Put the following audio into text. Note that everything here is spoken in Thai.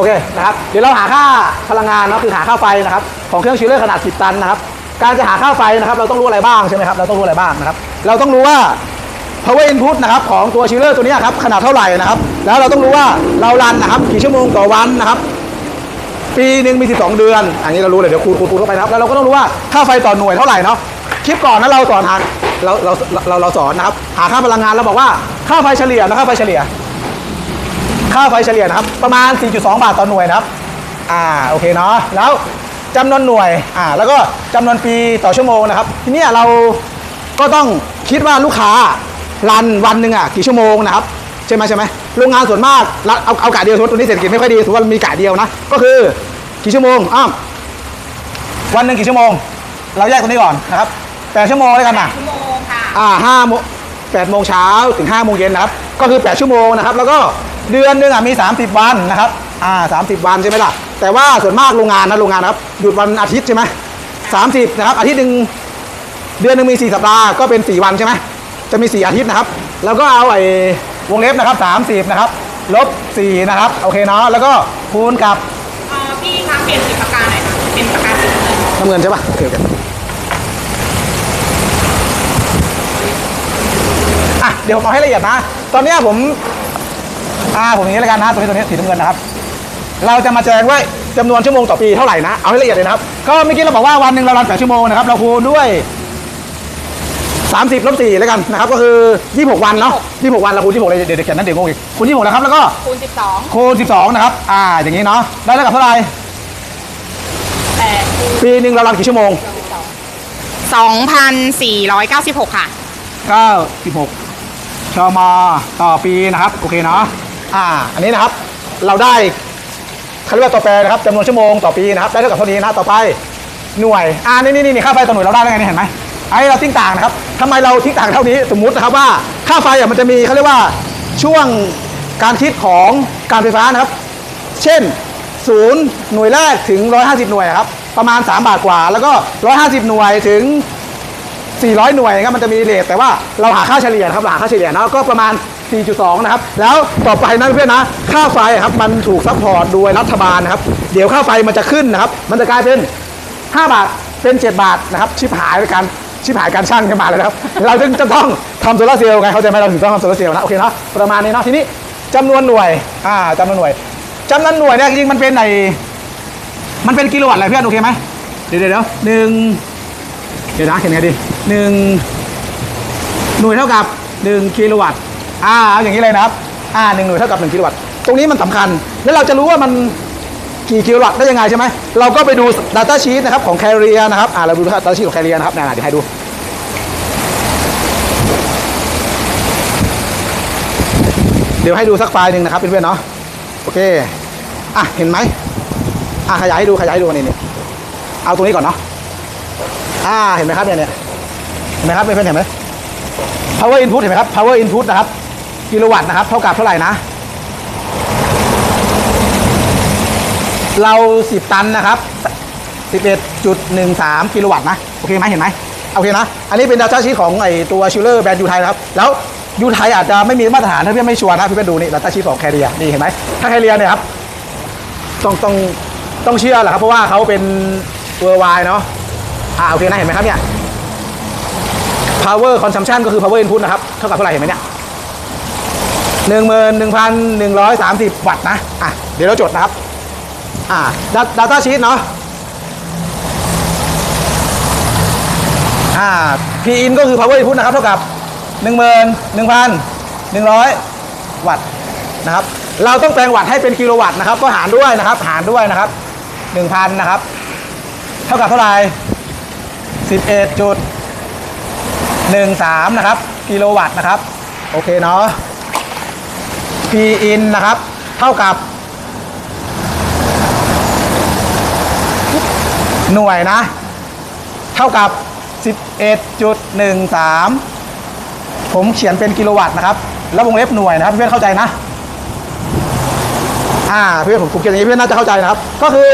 โอเคนะครับเดี๋ยวเราหาค่าพลังงานนะคือหาค่าไฟนะครับของเครื่องชิลเลอร์ขนาด 10 ตันนะครับการจะหาค่าไฟนะครับเราต้องรู้อะไรบ้างใช่ไหมครับเราต้องรู้อะไรบ้างนะครับเราต้องรู้ว่า power input นะครับของตัวชิลเลอร์ตัวนี้ครับขนาดเท่าไหร่นะครับ แล้วเราต้องรู้ว่าเรารันนะครับกี่ชั่วโมงต่อวันนะครับปีหนึ่งมี 12 เดือน อันนี้เรารู้เลยเดี๋ยวคูณคูณคูณเข้าไปนะครับแล้วเราก็ต้องรู้ว่าค่าไฟต่อหน่วยเท่าไหร่เนาะคลิปก่อนนะเราสอนหาเราเราเราเราสอนนะครับหาค่าพลังงานเราบอกว่าค่าไฟเฉลี่ยนะค่าไฟเฉลี่ย ค่าไฟเฉลี่ยนะครับ ประมาณ 4.2 บาทต่อหน่วยนะครับ อ่า โอเคเนาะ แล้วจำนวนหน่วย อ่า แล้วก็จำนวนปีต่อชั่วโมงนะครับ ทีเนี้ยเราก็ต้องคิดว่าลูกค้ารันวันหนึ่งอะกี่ชั่วโมงนะครับใช่ไหมใช่ไหมโรงงานส่วนมากรันเอาเอากะเดียวสมมติตัวนี้เศรษฐกิจไม่ค่อยดีถือว่ามีกะเดียวนะ ก็คือกี่ชั่วโมงอ้าววันหนึ่งกี่ชั่วโมง เราแยกตรงนี้ก่อนนะครับแปดชั่วโมงแล้วกันนะชั่วโมงค่ะอ่าห้าโมงแปดโมงเช้าถึงห้าโมงเย็นนะครับ ก็คือ8ชั่วโมงนะครับ แล้วก็ เดือนหนึงอะมี 30 วันนะครับอ่า30วันใช่ไหมล่ะ แต่ว่าส่วนมากโรงงานนะโรงงานนะครับหยุดวันอาทิตย์ใช่ไหมสามสิบนะครับอาทิตย์หนึ่งเดือนหนึ่งมี4สัปดาห์ก็เป็น4วันใช่ไหมจะมี4อาทิตย์นะครับ แล้วก็เอาไอ้วงเล็บนะครับ30นะครับลบ4นะครับโอเคเนาะแล้วก็คูณกับเอ่อพี่คะเปลี่ยนสีปากกาหน่อยค่ะเป็นปากกาสีเงินน้ำเงินใช่ปะโอเคโอเคอะเดี๋ยวผมเอาให้ละเอียดนะ ตอนเนี้ยผม อ่าผมอย่างนี้แล้วกันนะตัวนี้ตัวนี้สีน้ำเงินนะครับ เราจะมาแจ้งว่าจำนวนชั่วโมงต่อปีเท่าไหร่นะ เอาให้ละเอียดเลยนะครับ ก็เมื่อกี้เราบอกว่าวันหนึ่งเรารัน8ชั่วโมงนะครับ เราคูณด้วย 30ลบ4แล้วกันนะครับ ก็คือ 26 วันเนาะ26 วันเราคูณ26เลยเดี๋ยวเดี๋ยวเขียนนั้นเดี๋ยวงงอีกคูณ26นะครับ แล้วก็คูณ12คูณ12นะครับ อ่า อย่างนี้เนาะ ได้แล้วกับเท่าไหร่8คูณปีหนึ่งเรารันกี่ชั่วโมง2,496ค่ะ 96ชมต่อปีนะครับ โอเคเนาะ อ่า อันนี้นะครับ เราได้เขาเรียกว่าตัวแปรนะครับจำนวนชั่วโมงต่อปีนะครับได้เท่ากับเท่านี้นะต่อไปหน่วย อ่านี่นี่นี่ค่าไฟต่อหน่วยเราได้แล้วไงนี่เห็นไหมไอ้เราทิ้งต่างนะครับทำไมเราทิ้งต่างเท่านี้สมมุตินะครับว่าค่าไฟอะมันจะมีเขาเรียกว่าช่วงการคิดของการไฟฟ้านะครับ เช่นศูนย์หน่วยแรกถึง 150 หน่วยครับประมาณ 3 บาทกว่า แล้วก็ 150 หน่วยถึง 400 หน่วยครับมันจะมีเลทแต่ว่าเราหาค่าเฉลี่ยนะครับหาค่าเฉลี่ยนะก็ประมาณ 4.2 นะครับ แล้วต่อไปนะเพื่อนนะค่าไฟครับมันถูกซัพพอร์ตโดยรัฐบาลนะครับเดี๋ยวค่าไฟมันจะขึ้นนะครับ มันจะกลายเป็น 5 บาทเป็น 7 บาทนะครับชิบหายการชิบหายการช่างขึ้นมาเลยนะครับ เราจึงจะต้องทำโซลาร์เซลล์ไงเข้าใจไหมเราถึงต้องทำโซลาร์เซลล์นะโอเคเนาะประมาณนี้เนาะทีนี้จำนวนหน่วยอ่าจำนวนหน่วยจำนวนหน่วยเนี่ยจริงมันเป็นในมันเป็นกิโลวัตต์อะไรเพื่อนโอเคไหมเดี๋ยวเดี๋ยวเดี๋ยวหนึ่งเดี๋ยวนะเขียนไงดี หนึ่งหน่วยเท่ากับหนึ่งกิโลวัตต์อ่าเอาอย่างนี้เลยนะครับอ่าหนึ่งหน่วยเท่ากับหนึ่งกิโลวัตต์ตรงนี้มันสำคัญ แล้วเราจะรู้ว่ามันกี่กิโลวัตต์ได้ยังไงใช่ไหมเราก็ไปดู Data Sheet นะครับของ Carrier นะครับอ่าเราดู Data Sheet ของ Carrier นะครับเนี่ยเดี๋ยวให้ดูเดี๋ยวให้ดูสักไฟล์หนึ่งนะครับเพื่อนๆเนาะโอเคอะเห็นไหมอะขยายให้ดูขยายให้ดูนี่นี่เอาตรงนี้ก่อนเนาะอ่าเห็นไหมครับเนี่ยเนี่ย เห็นไหมครับเพื่อนเห็นไหม power input เห็นไหมครับ power input นะครับ กิโลวัตต์นะครับ เท่ากับเท่าไหร่นะ เรา 10 ตันนะครับ 11.13 กิโลวัตต์นะ โอเคไหมเห็นไหมโอเคนะ อันนี้เป็น data sheet ของไอตัวชิลเลอร์แบรนด์ยูไทยนะครับ แล้วยูไทยอาจจะไม่มีมาตรฐานถ้าเพื่อนไม่ชัวร์นะเพื่อนๆดูนี่ data sheet ของแคเรียนี่เห็นไหมถ้าแคเรียเนี่ยครับต้องต้องต้องเชื่อแหละครับเพราะว่าเขาเป็นเวอร์ไวเนาะอ่าโอเคนะเห็นไหมครับเนี่ย power consumption ก็คือ power input นะครับ เท่ากับเท่าไหร่เห็นไหมเนี่ยหนึ่งหมื่นหนึ่งพันหนึ่งร้อยสามสิบวัตต์นะ อะ เดี๋ยวเราจดนะครับ อ่า data sheet เนาะ อ่า P in ก็คือ power input นะครับ เท่ากับหนึ่งหมื่นหนึ่งพันหนึ่งร้อยวัตต์นะครับ เราต้องแปลงวัตต์ให้เป็นกิโลวัตต์นะครับ ก็หารด้วยนะครับ หารด้วยนะครับหนึ่งพันนะครับ เท่ากับเท่าไหร่สิบเอ็ดจุด หนึ่งสามนะครับ กิโลวัตต์นะครับ โอเคเนาะ P in นะครับ เท่ากับ หน่วยนะ เท่ากับ 11.13 ผมเขียนเป็นกิโลวัตต์นะครับ แล้ววงเล็บหน่วยนะครับ เพื่อนเข้าใจนะ อ่า เพื่อนผมผมเขียนอย่างนี้เพื่อนน่าจะเข้าใจนะครับ ก็คือ